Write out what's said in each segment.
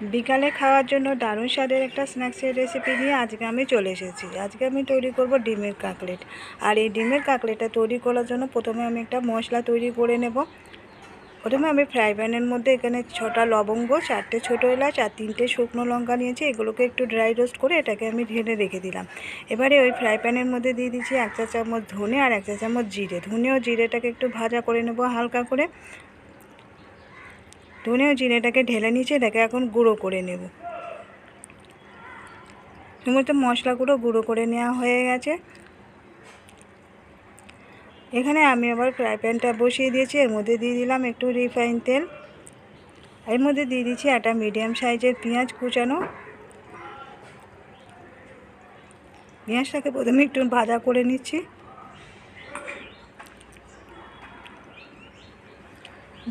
বিকালে খাওয়ার জন্য দারুণ স্বাদের একটা স্ন্যাক্সের রেসিপি নিয়ে আজকে আমি চলে এসেছি। আজকে আমি তৈরি করব ডিমের কাকলেট। আর এই ডিমের কাকলেটটা তৈরি করার জন্য প্রথমে আমি একটা মশলা তৈরি করে নেব। প্রথমে আমি ফ্রাই প্যানের মধ্যে এখানে ছটা লবঙ্গ, চারটে ছোটো এলাচ আর তিনটে শুকনো লঙ্কা নিয়েছি। এগুলোকে একটু ড্রাই রোস্ট করে এটাকে আমি ঢেলে রেখে দিলাম। এবারে ওই ফ্রাই প্যানের মধ্যে দিয়ে দিচ্ছি এক চা চামচ ধনে আর এক চা চামচ জিরে। ধনে ও জিরেটাকে একটু ভাজা করে নেব হালকা করে। ধনে ও ঢেলে নিচে এটাকে এখন গুঁড়ো করে নেব। সমস্ত মশলাগুলো গুঁড়ো করে নেওয়া হয়ে গেছে। এখানে আমি আবার ফ্রাই প্যানটা বসিয়ে দিয়েছি, এর মধ্যে দিয়ে দিলাম একটু রিফাইন তেল। এর মধ্যে দিয়ে দিচ্ছি একটা মিডিয়াম সাইজের পেঁয়াজ কুচানো। পেঁয়াজটাকে প্রথমে একটু ভাজা করে নিচ্ছি।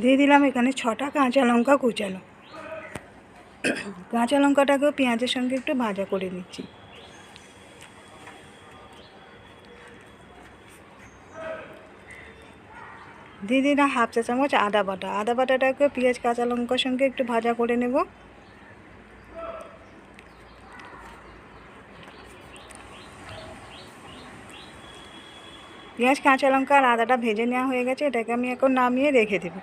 দিয়ে দিলাম এখানে ছটা কাঁচা লঙ্কা কুচানো। কাঁচা লঙ্কাটাকেও পেঁয়াজের সঙ্গে একটু ভাজা করে নিচ্ছি। দিয়ে দিলাম হাফ চা চামচ আদা বাটা। আদা বাটাটাকে পেঁয়াজ, কাঁচা লঙ্কার সঙ্গে একটু ভাজা করে নেব। পেঁয়াজ, কাঁচা লঙ্কা আর আদাটা ভেজে নেওয়া হয়ে গেছে। এটাকে আমি এখন নামিয়ে রেখে দেবো।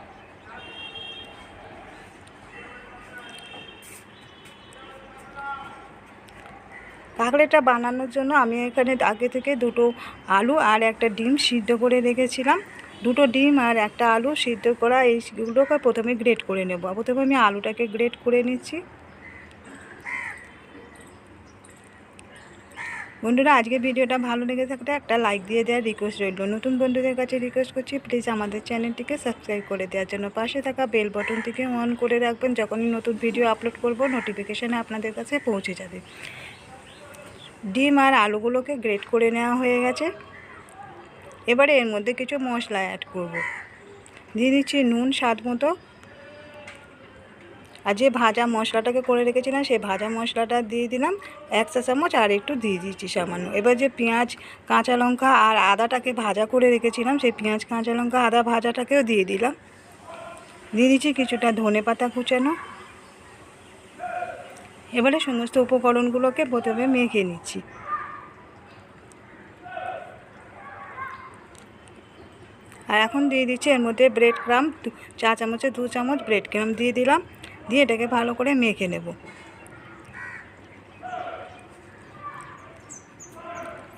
কাঁকড়েটা বানানোর জন্য আমি এখানে আগে থেকে দুটো আলু আর একটা ডিম সিদ্ধ করে রেখেছিলাম। দুটো ডিম আর একটা আলু সিদ্ধ করা এইগুলোকে প্রথমে গ্রেট করে নেব। প্রথমে আমি আলুটাকে গ্রেট করে নিচ্ছি। বন্ধুরা আজকে ভিডিওটা ভালো লেগে থাকলে একটা লাইক দিয়ে দেওয়ার রিকোয়েস্ট রইল। নতুন বন্ধুদের কাছে রিকোয়েস্ট করছি প্লিজ আমাদের চ্যানেলটিকে সাবস্ক্রাইব করে দেওয়ার জন্য। পাশে থাকা বেল বটনটিকে অন করে রাখবেন। যখনই নতুন ভিডিও আপলোড করব নোটিফিকেশানে আপনাদের কাছে পৌঁছে যাবে। ডিম আর আলুগুলোকে গ্রেট করে নেওয়া হয়ে গেছে। এবারে এর মধ্যে কিছু মশলা অ্যাড করব। দিয়ে দিচ্ছি নুন স্বাদ মতো। আর যে ভাজা মশলাটাকে করে রেখেছিলাম, সেই ভাজা মশলাটা দিয়ে দিলাম এক চা চামচ আর একটু দিয়ে দিচ্ছি সামান্য। এবার যে পেঁয়াজ, কাঁচা লঙ্কা আর আদাটাকে ভাজা করে রেখেছিলাম, সেই পেঁয়াজ, কাঁচা লঙ্কা, আদা ভাজাটাকেও দিয়ে দিলাম। দিয়ে দিচ্ছি কিছুটা ধনে পাতা কুচানো। এবারে সমস্ত উপকরণগুলোকে প্রথমে মেখে নিচ্ছি। আর এখন দিয়ে দিচ্ছি এর মধ্যে ব্রেড ক্রাম চা চামচে দু চামচ ব্রেড ক্রাম দিয়ে দিলাম। দিয়ে এটাকে ভালো করে মেখে নেব।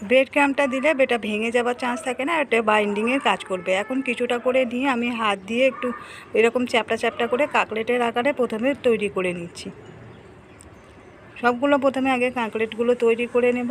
ব্রেড ক্রামটা দিলে বেটা ভেঙে যাওয়ার চান্স থাকে না, এটা বাইন্ডিংয়ের কাজ করবে। এখন কিছুটা করে নিয়ে আমি হাত দিয়ে একটু এরকম চ্যাপটা চ্যাপটা করে কাকলেটের আকারে প্রথমে তৈরি করে নিচ্ছি। সবগুলো প্রথমে আগে কাঁকলেটগুলো তৈরি করে নেব।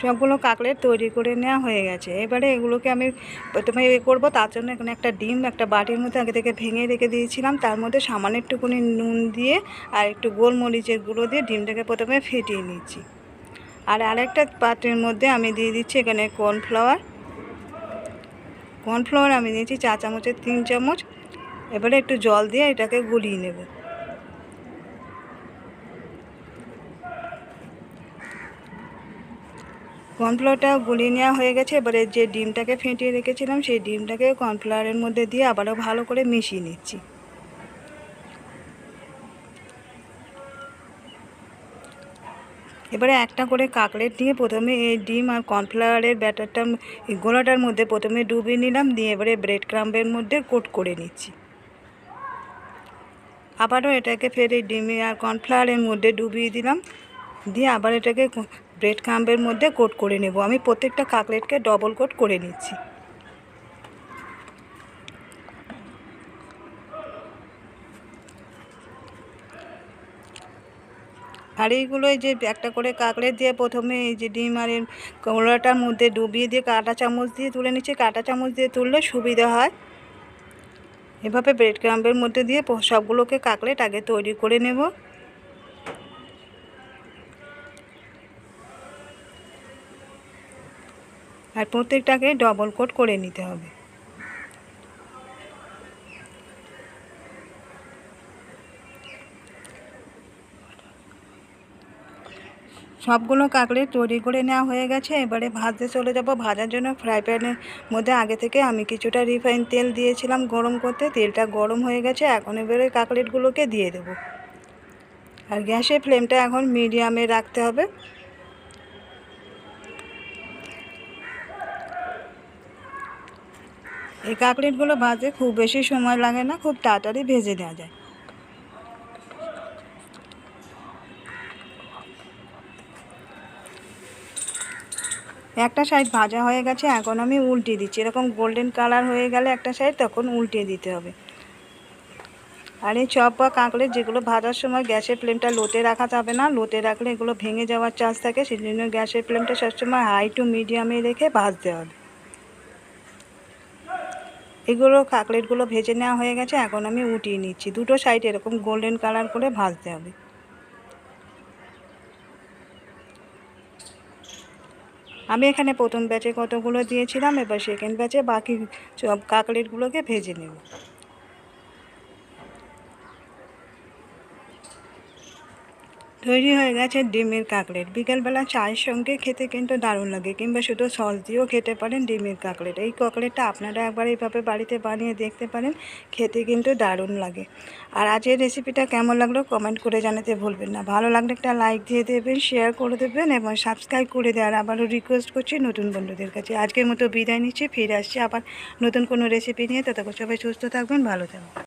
সবগুলো কাকলেট তৈরি করে নেওয়া হয়ে গেছে। এবারে এগুলোকে আমি প্রথমে এ করব, তার জন্য এখানে একটা ডিম, একটা বাটির মধ্যে আগে থেকে ভেঙে রেখে দিয়েছিলাম। তার মধ্যে সামান্য একটুকুনি নুন দিয়ে আর একটু গোলমরিচের গুঁড়ো দিয়ে ডিমটাকে প্রথমে ফেটিয়ে নিচ্ছি। আর আরেকটা পাত্রের মধ্যে আমি দিয়ে দিচ্ছি এখানে কর্নফ্লাওয়ার কর্নফ্লাওয়ার আমি নিয়েছি চা চামচের তিন চামচ। এবারে একটু জল দিয়ে এটাকে গুলিয়ে নেব। কর্নফ্লাওয়ারটা গুলিয়ে নেওয়া হয়ে গেছে, এবারে যে ডিমটাকে ফেটিয়ে রেখেছিলাম, সেই ডিমটাকে কর্নফ্লাওয়ারের মধ্যে দিয়ে আবারও ভালো করে মিশিয়ে নিচ্ছি। এবারে একটা করে কাকলেট দিয়ে প্রথমে এই ডিম আর কর্নফ্লাওয়ারের ব্যাটারটা গোলাটার মধ্যে প্রথমে ডুবিয়ে নিলাম, দিয়ে এবারে ব্রেড ক্রাম্বের মধ্যে কোট করে নিচ্ছি। আবারও এটাকে ফের এই ডিমে আর কর্নফ্লাওয়ারের মধ্যে ডুবিয়ে দিলাম, দিয়ে আবার এটাকে ব্রেড ক্রাম্বের মধ্যে কোট করে নেব। আমি প্রত্যেকটা কাকলেটকে ডবল কোট করে নিচ্ছি। এইগুলোই যে একটা করে কাকড়ে দিয়ে প্রথমে এই যে ডিম আর কমলাটার মধ্যে ডুবিয়ে দিয়ে কাঁটা চামচ দিয়ে তুলে নিচ্ছি। কাঁটা চামচ দিয়ে তুললে সুবিধা হয়। এভাবে ব্রেড ক্রাম্বের মধ্যে দিয়ে সবগুলোকে কাঁকড়েট আগে তৈরি করে নেব। আর প্রত্যেকটাকে ডবল কোট করে নিতে হবে। সবগুলো কাকলেট তৈরি করে নেওয়া হয়ে গেছে। এবারে ভাজতে চলে যাব। ভাজার জন্য ফ্রাই প্যানের মধ্যে আগে থেকে আমি কিছুটা রিফাইন তেল দিয়েছিলাম গরম করতে। তেলটা গরম হয়ে গেছে। এখন এবারে কাকলেটগুলোকে দিয়ে দেব। আর গ্যাসের ফ্লেমটা এখন মিডিয়ামে রাখতে হবে। এই কাকলেটগুলো ভাজতে খুব বেশি সময় লাগে না। খুব তাড়াতাড়ি ভেজে নেওয়া যায়। একটা সাইড ভাজা হয়ে গেছে, এখন আমি উল্টে দিচ্ছি। এরকম গোল্ডেন কালার হয়ে গেলে একটা সাইড তখন উল্টে দিতে হবে। আর এই চপ বা কাঁকড়ে যেগুলো ভাজার সময় গ্যাসের ফ্লেমটা লোতে রাখা যাবে না, লোতে রাখলে এগুলো ভেঙে যাওয়ার চান্স থাকে সেই জন্য গ্যাসের ফ্লেমটা সবসময় হাই টু মিডিয়ামে রেখে ভাজতে হবে। এগুলো কাকলেটগুলো ভেজে নেওয়া হয়ে গেছে, এখন আমি উঠিয়ে নিচ্ছি। দুটো সাইড এরকম গোল্ডেন কালার করে ভাজতে হবে। আমি এখানে প্রথম ব্যাচে কতগুলো দিয়েছিলাম এবার সেকেন্ড ব্যাচে বাকি কাকলেটগুলোকে ভেজে নেব। তৈরি হয়ে গেছে ডিমের কাকলেট বিকেলবেলা চায়ের সঙ্গে খেতে কিন্তু দারুণ লাগে, কিংবা শুধু সস দিয়েও খেতে পারেন ডিমের কাকলেট এই কাকলেটটা আপনারা একবার এইভাবে বাড়িতে বানিয়ে দেখতে পারেন, খেতে কিন্তু দারুণ লাগে। আর আজকের রেসিপিটা কেমন লাগল কমেন্ট করে জানাতে ভুলবেন না। ভালো লাগলে একটা লাইক দিয়ে দেবেন শেয়ার করে দেবেন, এবং সাবস্ক্রাইব করে দেওয়ার আবারও রিকোয়েস্ট করছি নতুন বন্ধুদের কাছে। আজকের মতো বিদায় নিচ্ছি, ফিরে আসছি আবার নতুন কোনো রেসিপি নিয়ে। ততক্ষণ সবাই সুস্থ থাকবেন, ভালো থাকবেন।